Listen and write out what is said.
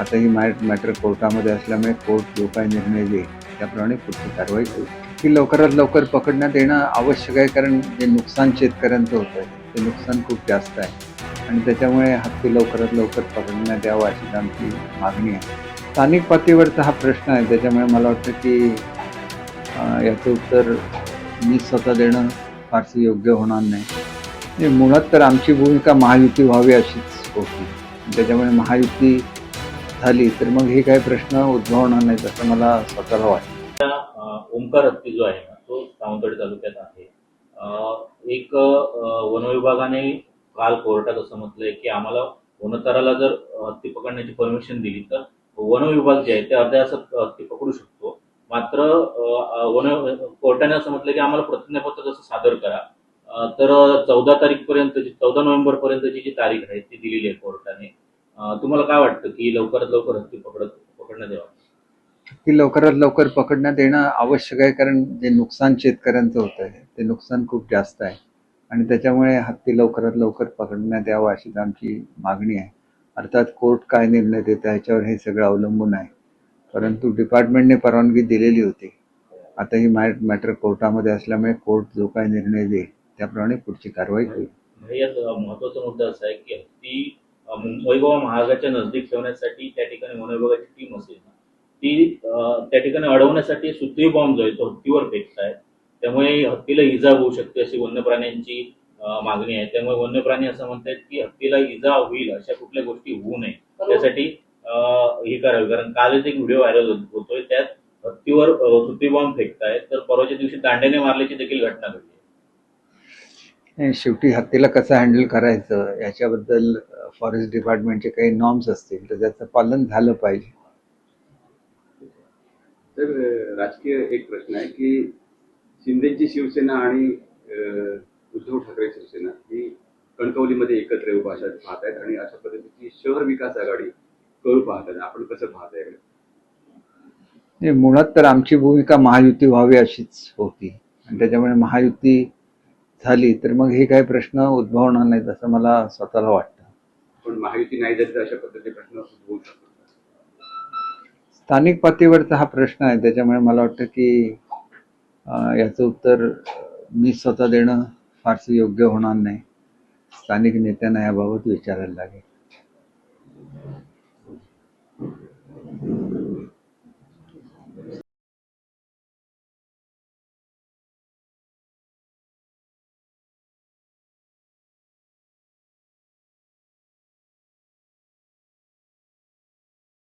आता ही mat matter कोर्टामध्ये असल्यामुळे कोर्ट जो काय निर्णय देईल त्याप्रमाणे पुढची कारवाई होईल. की लवकरात लवकर पकडण्यात येणं आवश्यक आहे कारण जे नुकसान शेतकऱ्यांचं होतं आहे ते नुकसान खूप जास्त आहे. आणि त्याच्यामुळे हत्ती लवकरात लवकर पकडण्यात यावं अशी आमची मागणी आहे. स्थानिक पातळीवरचा हा प्रश्न आहे त्याच्यामुळे मला वाटतं की याचं उत्तर मी स्वतः देणं फारसं योग्य होणार नाही. म्हणजे मुळात तर आमची भूमिका महायुती व्हावी अशीच होती. त्याच्यामुळे महायुती झाली तर मग हे काही प्रश्न उद्भवणार नाहीत असं मला स्वतःला वाटतं. ओंकार हत्ती जो आहे ना तो सावंतवाडी तालुक्यात आहे. एक वनविभागाने काल कोर्टात असं म्हटलंय की आम्हाला वनतराला जर हत्ती पकडण्याची परमिशन दिली तर वनविभाग जे आहे ते अर्ध्या असं हत्ती पकडू शकतो. मात्र वन कोर्टाने असं म्हटलं की आम्हाला प्रतिज्ञापत्र जसं सादर करा. तर चौदा तारीख पर्यंत चौदा नोव्हेंबर पर्यंतची जी तारीख आहे ती दिलेली आहे कोर्टाने. तुम्हाला काय वाटतं की लवकरात लवकर हत्ती पकडत पकडण्यात यावं? की लवकरात लवकर पकडण्यात येणं आवश्यक आहे कारण जे नुकसान शेतकऱ्यांचं होतं आहे ते नुकसान खूप जास्त आहे. आणि त्याच्यामुळे हत्ती लवकरात लवकर पकडण्यात यावं अशीच आमची मागणी आहे. अर्थात कोर्ट काय निर्णय देतं ह्याच्यावर हे सगळं अवलंबून आहे. परंतु डिपार्टमेंटने परवानगी दिलेली होती. आता ही मॅट मॅटर कोर्टामध्ये असल्यामुळे कोर्ट जो काही निर्णय देईल त्याप्रमाणे पुढची कारवाई होईल. महत्त्वाचा मुद्दा असा आहे की हत्ती अ, मुंबई गोवा महागाच्या नजदीक ठेवण्यासाठी त्या ठिकाणी वन विभागाची टीम असेल ती त्या ठिकाणी अडवण्यासाठी सुतळी बॉम्ब जो आहे तो हत्तीवर फेकतायत त्यामुळे हत्तीला इजा होऊ शकते अशी वन्य प्राण्यांची मागणी आहे. त्यामुळे वन्य प्राणी असं म्हणतात की हत्तीला इजा होईल अशा कुठल्या गोष्टी होऊ नये. त्यासाठी हे करावे. कारण कालच एक व्हिडिओ व्हायरल होतोय. त्यात हत्तीवर अ, सुतळी बॉम्ब फेकतायत. तर परवाच्या दिवशी दांड्याने मारल्याची देखील घटना घडली आणि शेवटी हत्तीला कसं हँडल करायचं याच्याबद्दल फॉरेस्ट डिपार्टमेंटचे काही नॉर्म्स असतील तर त्याचं पालन झालं पाहिजे. तर राजकीय एक प्रश्न आहे की शिंदेची शिवसेना आणि उद्धव ठाकरे शिवसेना ही कणकवलीमध्ये एकत्र येऊ पाहत पाहत आहेत आणि अशा पद्धतीची शहर विकास आघाडी करू पाहत आहेत आपण कसं पाहत आहे मुळात तर आमची भूमिका महायुती व्हावी अशीच होती. आणि त्याच्यामुळे महायुती झाली तर मग हे काही प्रश्न उद्भवणार नाहीत असं मला स्वतःला वाटतं. पण महायुती नाही झाली तर अशा पद्धतीचे प्रश्न उद्भवू स्थानिक पातळीवरचा हा प्रश्न आहे त्याच्यामुळे मला वाटतं की याचं उत्तर मी स्वतः देणं फारसं योग्य होणार नाही. स्थानिक नेत्यांना याबाबत विचारायला लागेल.